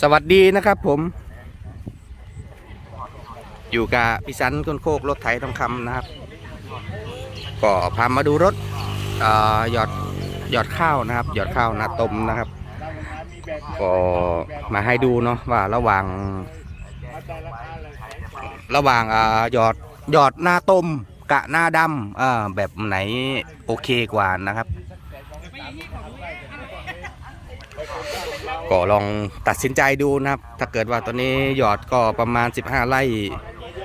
สวัสดีนะครับผม อยู่กับพี่สันคนโคกรถไถทองคำนะครับ ก็พามาดูรถหยอดหยอดข้าวนะครับ หยอดข้าวนาตมนะครับ ก็มาให้ดูเนาะว่าระหว่าง ระหว่างหยอดหยอดหน้าต้มกะหน้าดำแบบไหนโอเคกว่านะครับ ก็ลองตัดสินใจดูนะครับ ถ้าเกิดว่าตอนนี้หยอดก็ประมาณ 15 ไร่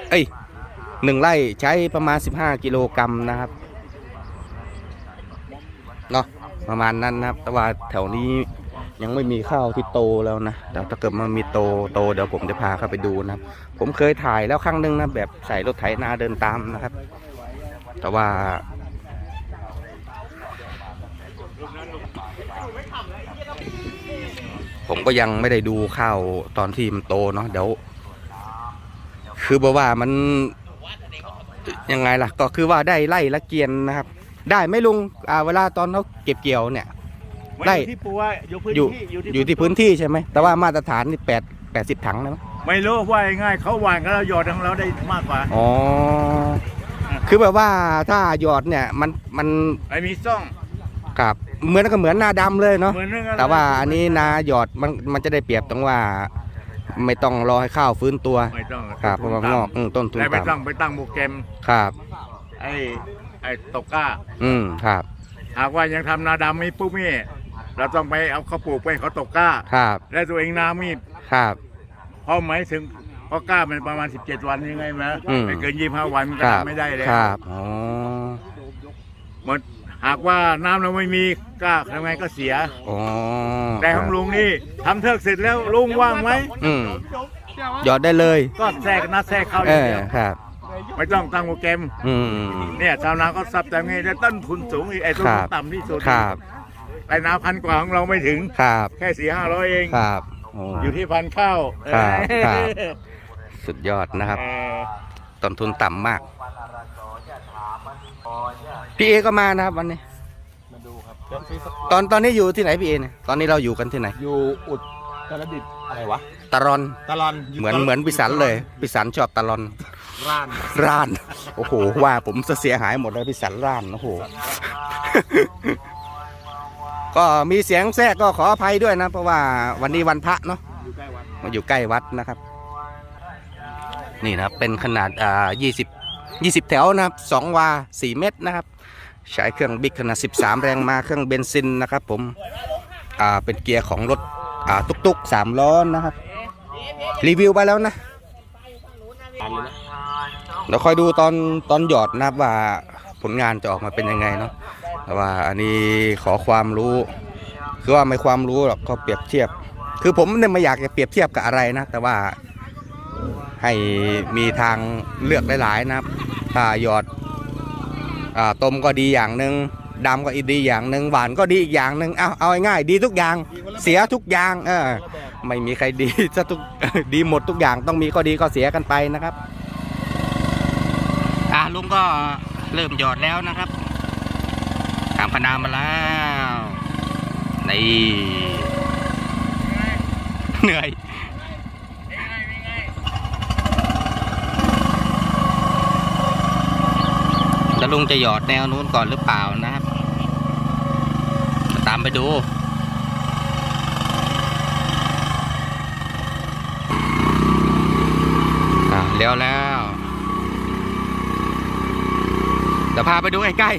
เอ้ยหนึ่งไร่ใช้ประมาณ 15 กิโลกรัมนะครับเนาะประมาณนั้นนะครับ แต่ว่าแถวนี้ยังไม่มีข้าวที่โตแล้วนะเดี๋ยวถ้าเกิดมันมีโตโตเดี๋ยวผมจะพาเข้าไปดูนะครับ ผมเคยถ่ายแล้วครั้งหนึงนะแบบใส่รถไถนาเดินตามนะครับ แต่ว่า ผมก็ยังไม่ได้ดูข้าวตอนที่มันโตเนาะเดี๋ยว คือบอกว่ามันยังไงล่ะ ก็คือว่าได้ไล่ละเกียนนะครับ ได้ไหม่ลุงอ่าเวลาตอนเขาเก็บเกี่ยวเนี่ยไม่ได้อยู่ที่ปัวอยู่พื้นอยู่ที่อยู่ที่พื้นที่ใช่ไหมแต่ว่ามาตรฐานนี่แปดแปดสิบถังนะมั้งไม่รู้ว่าง่ายๆเขาหวานกันแล้วหยอดของเราได้มากกว่าอ๋อคือแบบว่าถ้าหยอดเนี่ยมันมันไอ้มีซ่องกับ เหมือนก็เหมือนนาดำเลยเนาะเหมือนเรื่องอะไรแต่ว่าอันนี้นาหยอดมันมันจะได้เปรียบตรงว่า ไม่ต้องรอให้ข้าวฟื้นตัวไม่ต้องครับเพราะว่างอกอืมต้นทุนแต่ไม่ต้อต่ำงไปตั้งโปรแกรมครับ ไอ้ไอ้ตกก้า อืมครับ หากว่ายังทำนาดำไม่ปุ๊บนี่เราต้องไปเอาข้าวปลูกไปให้เขาตกก้า ครับและตัวเองนามีดครับ เพราะหมายถึงเพราะก้ามันประมาณ 17 วันยังไงไหมอืม ไม่เกิน 25 วันมันคก็รับทำไม่ได้แล้วครับอ๋อมัน หากว่าน้ำเราไม่มีก้าทำไงก็เสีย อ๋อแต่ของลุงนี่ทำเทิกเสร็จแล้วลุงว่างไหมอืมหยอดได้เลยก็แทรกนัดแทรกเข้าอเอย่างอเดียวครับ ไม่ต้องตั้งโปรแกรมอืม เนี่ยชาวนาก็ซับแต่ไงแต่ต้นทุนสูงอีกไอ้ต้นครัทุบนต่ำที่สุดครับแต่นาพันกว่าของเราไม่ถึง ครับแค่สี่ห้าร้อยเอง ครับโอ้ อยู่ที่พันข้าวครับเออครับ สุดยอดนะครับ เออต้นทุนต่ำมาก พี่เอก็มานะครับวันนี้ มาดูครับตอนตอนนี้อยู่ที่ไหนพี่เอเนี่ยตอนนี้เราอยู่กันที่ไหน อยู่อุตรดิตถ์อะไรวะตะรอน ตะลอนเหมือนเหมือนพิสันเลยพิสันชอบตะรอน ร้านร้าน โอ้โห ว่าผมจะเสียหายหมดเลยพิสันร้าน โอ้โห ก็มีเสียงแทรกก็ขออภัยด้วยนะ เพราะว่าวันนี้วันพระเนาะอยู่ใกล้วัดมาอยู่ใกล้วัดนะครับ นี่นะครับเป็นขนาดอ่า 20 แถวนะครับ2วา 4 เมตรนะครับ ใช้เครื่องบิ๊กขนาด 13 แรงมาเครื่องเบนซินนะครับผมอ่าเป็นเกียร์ของรถอ่าตุกตุกๆ3ล้อนะครับ รีวิวไปแล้วนะร้านเลยนะเดี๋ยวคอยดูตอนตอนหยอดนะครับว่าผลงานจะออกมาเป็นยังไงเนาะแต่ว่าอันนี้ขอความรู้คือว่าไม่ความรู้หรอกก็เปรียบเทียบ คือผมเนี่ยไม่อยากจะเปรียบเทียบกับอะไรนะ แต่ว่าให้มีทางเลือกหลายๆนะครับ ถ้าหยอดอ่าต้มก็ดีอย่างหนึ่งดำก็อีกดีอย่างหนึ่งหวานก็ดีอีกอย่างหนึ่งเอาเอาง่ายๆดีทุกอย่าง เสียทุกอย่างเออไม่มีใครดีซะทุกดีหมดทุกอย่างต้องมีก็ดีก็เสียกันไปนะครับอะลุงก็เริ่มหยอดแล้วนะครับทางพนามาแล้วนี่เหนื่อย แล้วลุงจะหยอดแนวนู้นก่อนหรือเปล่านะครับ ตามไปดูอ่าเลี้ยวแล้วเดี๋ยวพาไปดูใกล้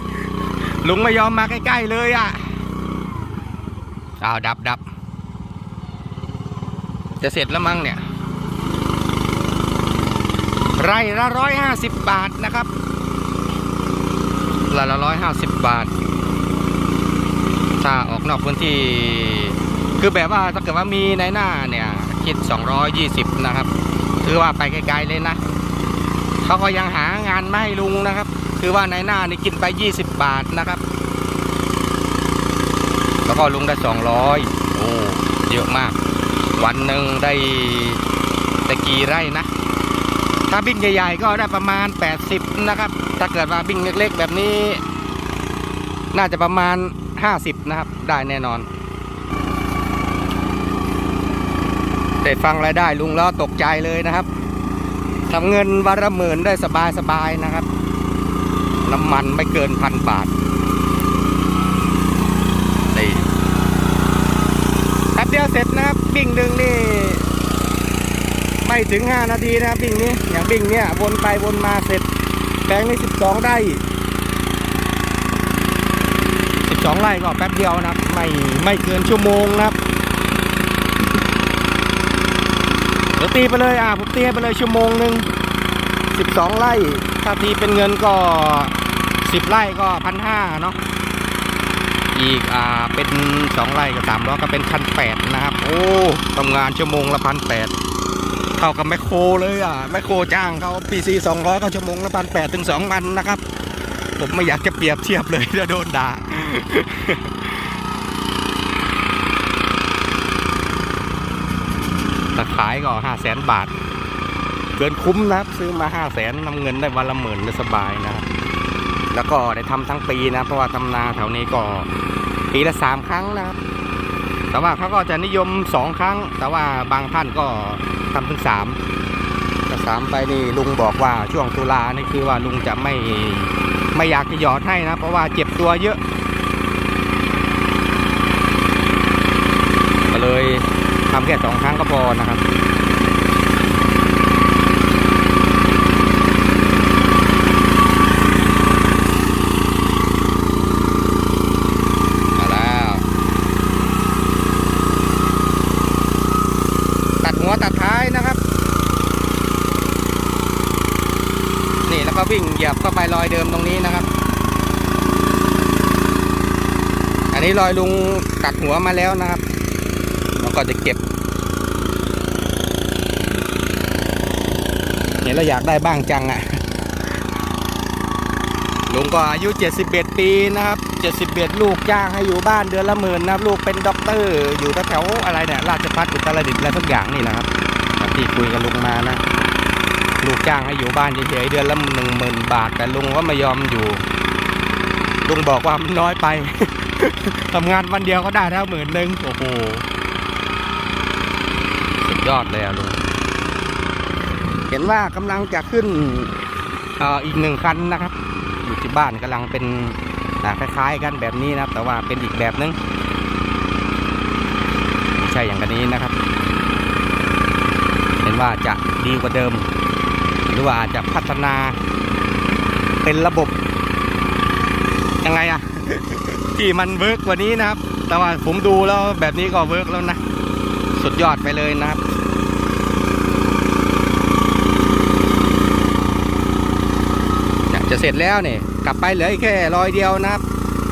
ๆลุงไม่ยอมมาใกล้ๆเลยอะอ้าวดับดับจะเสร็จแล้วมั้งเนี่ย ไร่ละร้อยห้าสิบบาทนะครับ ไร่ละร้อยห้าสิบบาท ถ้าออกนอกพื้นที่ คือแบบว่าถ้าเกิดว่ามีในหน้าเนี่ยคิด 220 นะครับ ถือว่าไปไกลๆเลยนะ เขาก็ยังหางานไม่ให้ลุงนะครับ คือว่าในหน้านี่กินไป 20 บาทนะครับ แล้วก็ลุงได้ 200 โอ้ เยอะมาก วันหนึ่งได้ได้กี่ไร่นะ ถ้าบิ้งใหญ่ๆก็ได้ประมาณ 80 นะครับ ถ้าเกิดว่าบิ้งเล็กๆ แบบนี้ น่าจะประมาณ 50 นะครับ ได้แน่นอนได้ฟังรายได้ลุงแล้วตกใจเลยนะครับทำเงินวันละหมื่นได้สบายๆนะครับ น้ำมันไม่เกินพันบาทนี่แป๊บเดียวเสร็จนะครับ บิ่งหนึ่งนี่ ไม่ถึง 5 นาทีนะครับบิ่งนี้อย่างบิ่งเนี้ยวนไปวนมาเสร็จแปลงนี้12ไร่12ไร่ก็แป๊บเดียวนะครับ ไม่ไม่เกินชั่วโมงนะครับเดี๋ยวตีไปเลยอะผมตีไปเลยชั่วโมงหนึ่ง12ไร่ถ้าตีเป็นเงินก็ 10ไร่ก็พันห้าเนาะอีกอ่าเป็น 2ไร่ก็สามร้อก็เป็นพันแปดนะครับ โอ้ทำงานชั่วโมงละพันแปด เท่ากับแมคโครเลยอะแมคโครจ้างเขาพีซีสองร้อยก็ชั่วโมงละพันแปดถึงสองพันนะครับ ผมไม่อยากจะเปรียบเทียบเลยจะโดนด่าถ้าขายก็ห้าแสนบาท เกินคุ้มนะครับ ซื้อมาห้าแสนนำเงินได้วันละหมื่นได้สบายนะครับ แล้วก็ได้ทำทั้งปีนะ เพราะว่าทำนาแถวนี้ก็ปีละสามครั้งนะครับ แต่ว่าเขาก็จะนิยมสองครั้ง แต่ว่าบางท่านก็ ทำถึงสามแต่สามไปนี่ลุงบอกว่าช่วงตุลานี่คือว่าลุงจะไม่ไม่อยากจะหยอดให้นะ เพราะว่าเจ็บตัวเยอะก็เลยทำแค่สองครั้งก็พอนะครับ มาแล้ว ตัดหัวตัดท้ายนะครับ นี่แล้วก็วิ่งเหยียบเข้าไป รอยเดิมตรงนี้นะครับ อันนี้รอยลุงตัดหัวมาแล้วนะครับแล้วก็จะเก็บเห็นแล้วอยากได้บ้างจังอะ่ะลุงก็อายุ 71 ปีนะครับ71ลูกจ้างให้อยู่บ้านเดือนละหมื่นนะครับ ลูกเป็นด็อกเตอร์ อยู่แถวๆอะไรเนี่ย ราชพัฒอุตรดิตถ์อะไรสักอย่างนี่นะครับที่คุยกับลุงมานะ ลูกจ้างให้อยู่บ้านเฉยๆเดือนละหนึ่งหมื่นบาท แต่ลุงก็ไม่ยอมอยู่ ลุงบอกว่ามันน้อยไปทำงานวันเดียวก็ได้แล้วหมื่นหนึ่งโอ้โหสุดยอดเลยอะลุงเห็นว่ากำลังจะขึ้นอ,อีกหนึ่งคันนะครับ อยู่ที่บ้านกำลังเป็นคล้ายๆกันแบบนี้นะครับ แต่ว่าเป็นอีกแบบนึงใช่อย่างกันนี้นะครับ เห็นว่าจะดีกว่าเดิม รือว่าจะพัฒนาเป็นระบบ ยังไงอะที่มันเวิร์กกว่านี้นะครับ แต่ว่าผมดูแล้วแบบนี้ก็เวิร์กแล้วนะ สุดยอดไปเลยนะครับจะเสร็จแล้วเนี่ยกลับไปเหลือแค่รอยเดียวนะครับ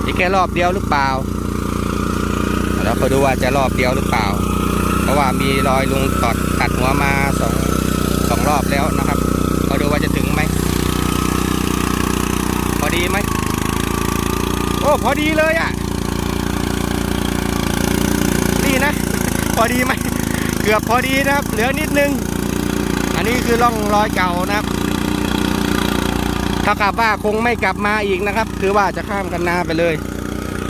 อีกแค่รอบเดียวหรือเปล่าเราไปดูว่าจะรอบเดียวหรือเปล่า เพราะว่ามีรอยลุงตอดตัดหัวมาสองสองรอบแล้วนะครับมาดูว่าจะถึงไหมพอดีไหมโอ้พอดีเลยอะ นี่นะ พอดีไหมเกือบพอดีนะครับ เหลือนิดนึง อันนี้คือร่องรอยเก่านะครับถ้ากลับว่าคงไม่กลับมาอีกนะครับ คือว่าจะข้ามกันนาไปเลย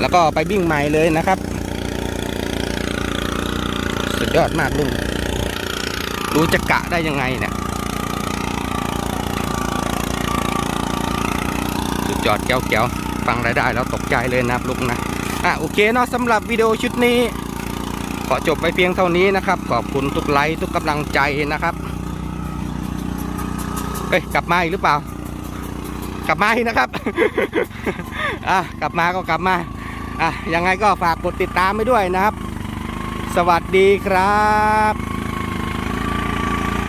แล้วก็ไปวิ่งใหม่เลยนะครับ สุดยอดมากลุงรู้จะกะได้ยังไงเนี่ยสุดยอดแก้วแก้ว ฟังรายได้แล้วตกใจเลยนะครับลุงนะอะโอเคเนาะสำหรับวิดีโอชุดนี้ ขอจบไปเพียงเท่านี้นะครับ ขอบคุณทุกไลค์ทุกกำลังใจนะครับเฮ้ยกลับมาอีกหรือเปล่า กลับมาอีกนะครับอะกลับมาก็กลับมาอะยังไงก็ฝากกดติดตามไปด้วยนะครับ สวัสดีครับ